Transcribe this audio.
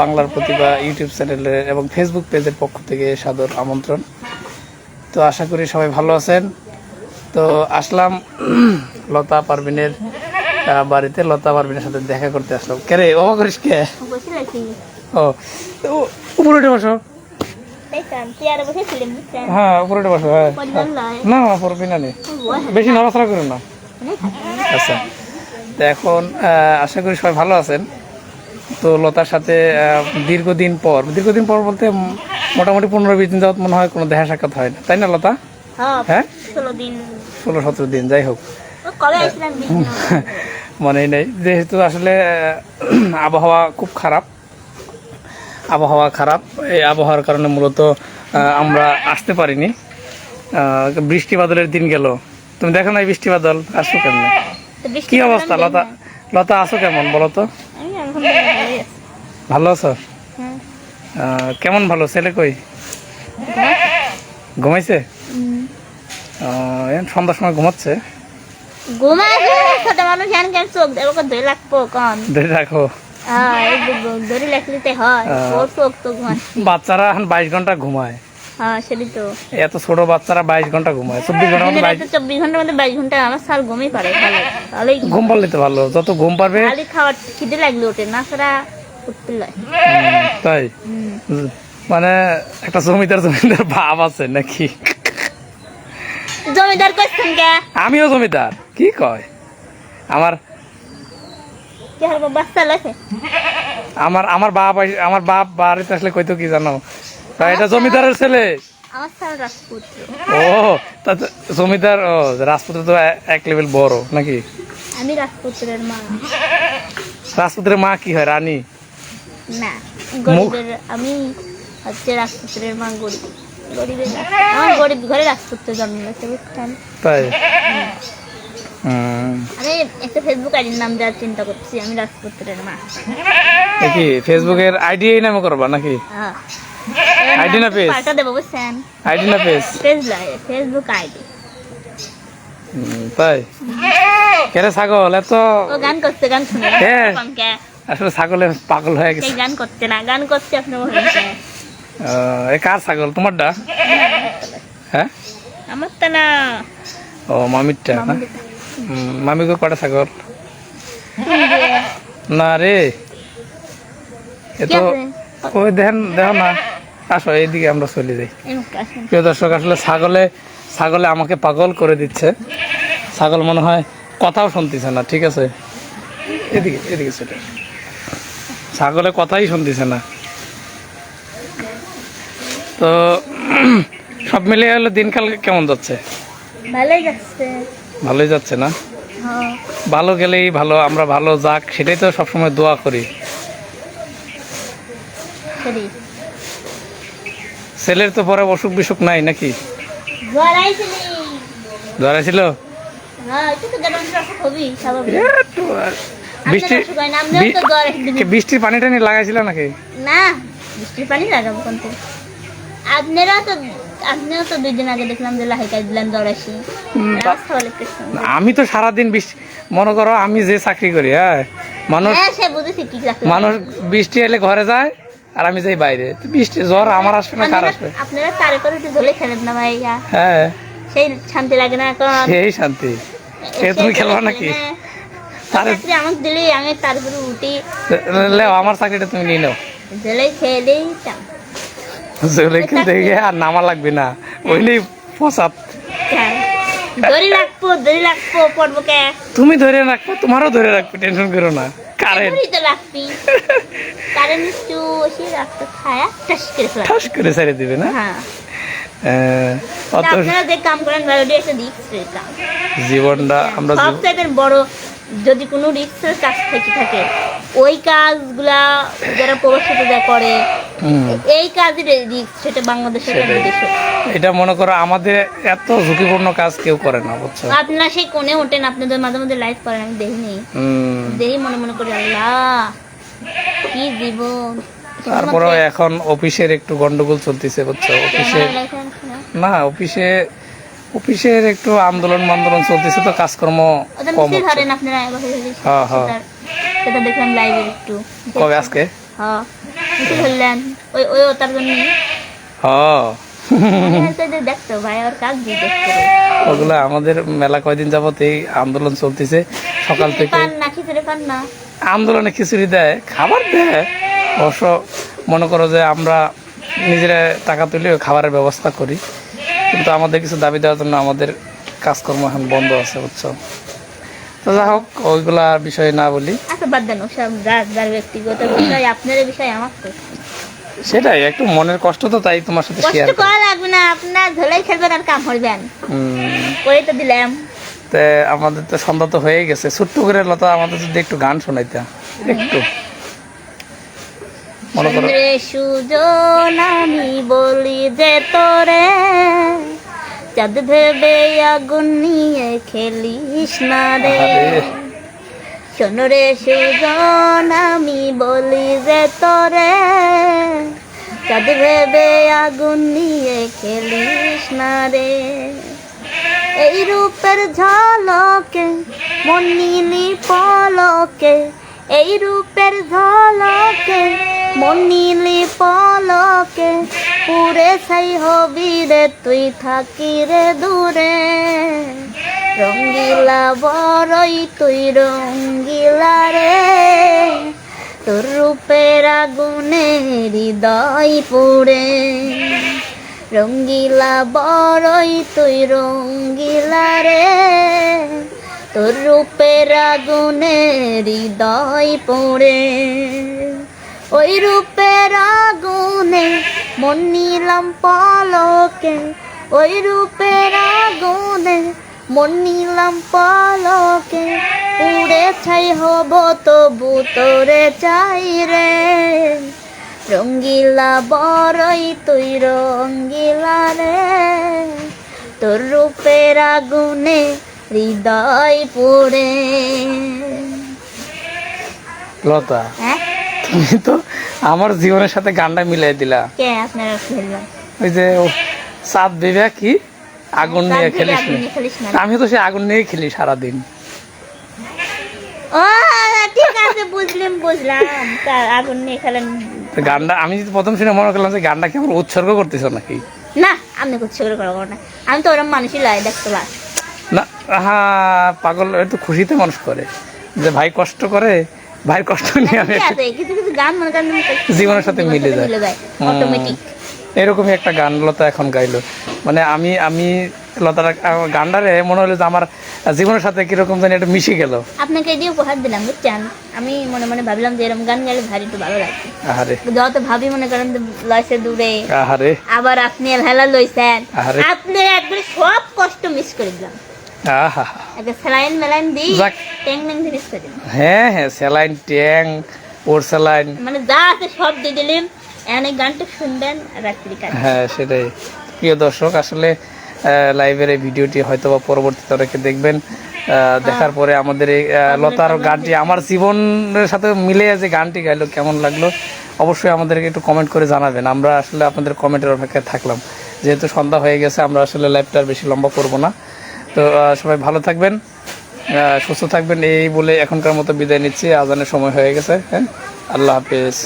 বাংলার প্রতিভা ইউটিউব চ্যানেলের এবং ফেসবুক পেজের পক্ষ থেকে সাদর আমন্ত্রণ। তো আশা করি সবাই ভালো আছেন। তো আসলাম লতা পারভিনের বাড়িতে। লতা পারভিনের সাথে দেখা করতে আসলাম। কে রে, অবাক করিস কে? ও উপরে বসো। হ্যাঁ উপরে বসো হ্যাঁ। না না পড়বি বেশি নড়াচড়া করো না। আচ্ছা। তো এখন আশা করি সবাই ভালো আছেন। তো লতার সাথে দীর্ঘদিন পর দীর্ঘদিন পর বলতে মোটামুটি পনেরো বিশ দিন যাবত মনে হয় কোনো দেখা সাক্ষাৎ হয় না। তাই না লতা? হ্যাঁ হ্যাঁ? ষোলো সতেরো দিন যাই হোক। মনেই নেই। যেহেতু আসলে আবহাওয়া খুব খারাপ। আবহাওয়া খারাপ। এই আবহাওয়ার কারণে মূলত আমরা আসতে পারিনি। বৃষ্টি বাদলের দিন গেল। তুমি দেখো না বৃষ্টি বাদল আসছো কেমন? কি অবস্থা লতা? লতা আছো কেমন বলো তো আমি আলহামদুলিল্লাহ ভালোই আছি ভালো আছো? কেমন ভালো? ছেলে কই? ঘুমাইছে? সন্ধ্যার সময় ঘুমাচ্ছে? বাচ্চারা এখন বাইশ ঘণ্টা ঘুমায়। হ্যাঁ সেটাই তো। এত ছোট বাচ্চারা বাইশ ঘণ্টা ঘুমায় চব্বিশ বাইশ চব্বিশ ঘণ্টার মধ্যে বাইশ ঘণ্টা আমার স্যার ঘুমই পারে ঘুম পারলে তো ভালো যত ঘুম পারবে খাওয়ার খিদে লাগলে ওঠে না উঠতে লয় তাই? মানে একটা জমিদার জমিদার ভাব আছে নাকি? জমিদার কে? আমিও জমিদার কি কয়? আমার আমার আমার বাপ আমার বাপ বাড়িতে আসলে কইতো কি জানো? এটা জমিদারের ছেলে? ও তা জমিদার ও রাজপুত্র তো এক লেভেল বড় নাকি? আমি রাজপুত্রের মা। রাজপুত্রের মা কি হয় রানী? না গরিবের আমি হচ্ছে রাজপুত্রের মা গরিব। গরিবের আমার গরিব ঘরে রাজপুত্র জন্ম গেছে বুঝছেন? তাই? আমি একটা ফেসবুক আইডির নাম দেওয়ার চিন্তা করছি আমি রাজপুত্রের মা। কি ফেসবুকের আইডি এই নামে করবা নাকি? হ্যাঁ। না? পাল্টা দেবো বুঝছেন? আইডি না পেজ? পেজ লয় ফেসবুক আইডি। তাই? কেরে ছাগল এত গান করছে গান শুনে। হ্যাঁ। আসলে ছাগলে পাগল হয়ে গেছে। গান করছে না গান বলেন আহ, এ কার ছাগল? তোমারটা? হ্যাঁ? আমার তো না। ও মামিরটা না? মামি মামিকে কটা ছাগল? না রে। এ তো? ওই দেখেন দেখো না। আসো এইদিকে আমরা চলে যাই। প্রিয় দর্শক আসলে ছাগলে ছাগলে আমাকে পাগল করে দিচ্ছে। ছাগল মনে হয় কথাও শুনতেছে না ঠিক আছে? এদিকে এদিকে সেটা ছাগলে কথাই শুনতেছে না। তো সব মিলিয়ে হলো দিনকাল কেমন যাচ্ছে? ভালোই যাচ্ছে। ভালোই যাচ্ছে না? হ্যাঁ। ভালো গেলেই ভালো আমরা ভালো যাক সেটাই তো সবসময় দোয়া করি। ছেলের তো পরে অসুখ বিসুখ নাই নাকি? জ্বর আইছিলি। বৃষ্টি একদিন কি বৃষ্টির পানি টানি লাগাইছিল নাকি? না বৃষ্টির পানি লাগাবো কোন আপনারা তো আপনিও তো দুই দিন আগে দেখলাম যে লাহিকা দিলেন জ্বর আসি। রাস্তা বলে কৃষ্ণ। আমি তো সারাদিন বৃষ্টি মনে করো আমি যে চাকরি করি হ্যাঁ? মানুষ হ্যাঁ মানুষ বৃষ্টি এলে ঘরে যায় আর আমি যাই বাইরে। বৃষ্টি জ্বর আমার আসবে না কার আসবে? আপনারা তারে করে একটু ধরে খেলেন না ভাইয়া? হ্যাঁ। সেই শান্তি লাগে না সেই শান্তি। সে তুমি খেলবা নাকি। তারে আমাকে দিলে আমি তার উঠি লেও আমার চাকরিটা তুমি নিয়ে নাও। জেলে খেয়ে দিই চাম। জলে গিয়ে আর নামা লাগবে না। ওই ফসাদ হ্যাঁ। দড়ি রাখব দড়ি রাখব পড়ব কে তুমি ধরে রাখব তোমারও ধরে রাখব টেনশন করো না। কারেন্ট। তো রাখবি। কারেন্ট একটু ওসি রাখতে খায়া টাস করে ফেলা। ঠাস করে ছেড়ে দিবে না? হ্যাঁ। আপনারা যে কাম করেন একটা জীবনটা আমরা সব জীব- বড় যদি কোনো রিক্সের কাজ থেকে থাকে ওই কাজগুলা যারা প্রবাসীরা করে এই কাজের রিক্স সেটা বাংলাদেশের বিদেশে এটা মনে করো আমাদের এত ঝুঁকিপূর্ণ কাজ কেউ করে না বুঝছ? আপনারা সেই কোণে ওঠেন আপনাদের মাঝে মাঝে লাইভ করেন আমি দেখিনি হুম, দেখি মনে মনে করি আল্লাহ কি জীবন। তারপরেও এখন অফিসের একটু গন্ডগোল চলতেছে বুঝছ? অফিসে না অফিসে অফিসের একটু আন্দোলন মান্দোলন চলতেছে তো কাজকর্ম কম আপনারা এবার হ্যাঁ, হ্যাঁ। আজকে দেখলাম লাইভে একটু। কবে আজকে? হ্যাঁ ধরলেন ওই ওই তার জন্য। হ দেখতো ভাই ওর কাজ ওগুলো আমাদের মেলা কয়দিন যাবত এই আন্দোলন চলতেছে। সকাল থেকে আন্দোলনে খিচুড়ি দেয় খাবার দেয়। অবশ্য মনে করো যে আমরা নিজেরা টাকা তুলে খাবারের ব্যবস্থা করি। কিন্তু আমাদের কিছু দাবি দেওয়ার জন্য আমাদের কাজকর্ম এখন বন্ধ আছে বুঝছ? তো যা হোক ওইগুলা বিষয়ে না বলি। আচ্ছা বাদ দেন ওসব যার যার ব্যক্তিগত বিষয় আপনার বিষয় আমার তো। সেটাই একটু মনের কষ্ট তো তাই তোমার সাথে কষ্ট শেয়ার করা। লাগবে না আপনার ধলাই খেলবেন আর কাম করবেন হুম। করে তো দিলাম। তে আমাদের তো সন্ধ্যা তো হয়ে গেছে। ছোট্ট করে লতা আমাদের যদি একটু গান শোনাইতা একটু। মনে করো। সুজন আমি বলি যে তোরে চাঁদ ভেবে আগুন নিয়ে খেলিস না রে আরে। শোনরে সুজন আমি বলি যে তোরে চাঁদ ভেবে আগুন নিয়ে খেলিস না রে এই রূপের ঝলকে মন নীলি পলকে এই রূপের ঝলকে মন নীলি পলকে পুরে ছাই হবি রে তুই থাকি রে দূরে। রঙ্গিলা বড়ই তুই রঙ্গিলা রে। তোর রূপের আগুনে হৃদয় পুড়ে। রঙ্গিলা বড়ই তুই রঙ্গিলা রে। তোর রূপের আগুনে হৃদয় পড়ে। ওই রূপের আগুনে মন নিলাম পলকে, ওই রূপের আগুনে মন নিলাম পলকে পুড়ে ছাই হব তবু তোরে চাই রে। রঙ্গিলা বড়ই তুই রঙ্গিলা রে, তোর রূপের আগুনে হৃদয় পড়ে। লতা। তুমি তো আমার জীবনের সাথে গানটা মিলাই দিলা। ওই যে চাঁদ দেবে কি? আগুন নিয়ে খেলিস আমি তো সে আগুন নিয়ে খেলি সারাদিন। গানটা আমি যদি প্রথম শুনে মনে করলাম যে গানটা কি আমার উৎসর্গ করতেছো নাকি? না করব আমি তো ওরম মানুষই দেখতে না হ্যাঁ পাগল একটু খুশিতে মানুষ করে। যে ভাই কষ্ট করে ভাই কষ্ট নিয়ে আমি ঠিক কিছু কিছু গান মনে করেন জীবনের সাথে মিলে যায়। অটোমেটিক এরকমই একটা গান লতা এখন গাইলো। মানে আমি আমি লতার গানটারে মনে হলো যে আমার জীবনের সাথে কীরকম জানি একটা মিশে গেল। আপনাকে এটি উপহার দিলাম বুঝছেন? আমি মনে মনে ভাবলাম যে এরকম গান গাইলে ভারী একটু ভালো লাগবে। আহারে। যত ভাবি মনে করেন লয়সে দূরে। আহারে। আবার আপনি হেলা লইছেন আপনি একবারে সব কষ্ট মিস করে দিলাম। হ্যাঁ হ্যাঁ স্যালাইন ট্যাং ওর স্যালাইন মানে যা আছে সব দিয়ে দিলাম এখন গানটা শুনবেন রাত্রি হ্যাঁ সেটাই। প্রিয় দর্শক আসলে লাইভের এই ভিডিওটি হয়তো বা পরবর্তীতে অনেকে দেখবেন। দেখার পরে আমাদের এই লতার গানটি আমার জীবনের সাথে মিলে যে গানটি গাইলো কেমন লাগল অবশ্যই আমাদেরকে একটু কমেন্ট করে জানাবেন। আমরা আসলে আপনাদের কমেন্টের অপেক্ষায় থাকলাম। যেহেতু সন্ধ্যা হয়ে গেছে আমরা আসলে লাইভটা আর বেশি লম্বা করব না। তো সবাই ভালো থাকবেন সুস্থ থাকবেন, এই বলে এখনকার মতো বিদায় নিচ্ছি। আজানের সময় হয়ে গেছে হ্যাঁ? আল্লাহ হাফিজ।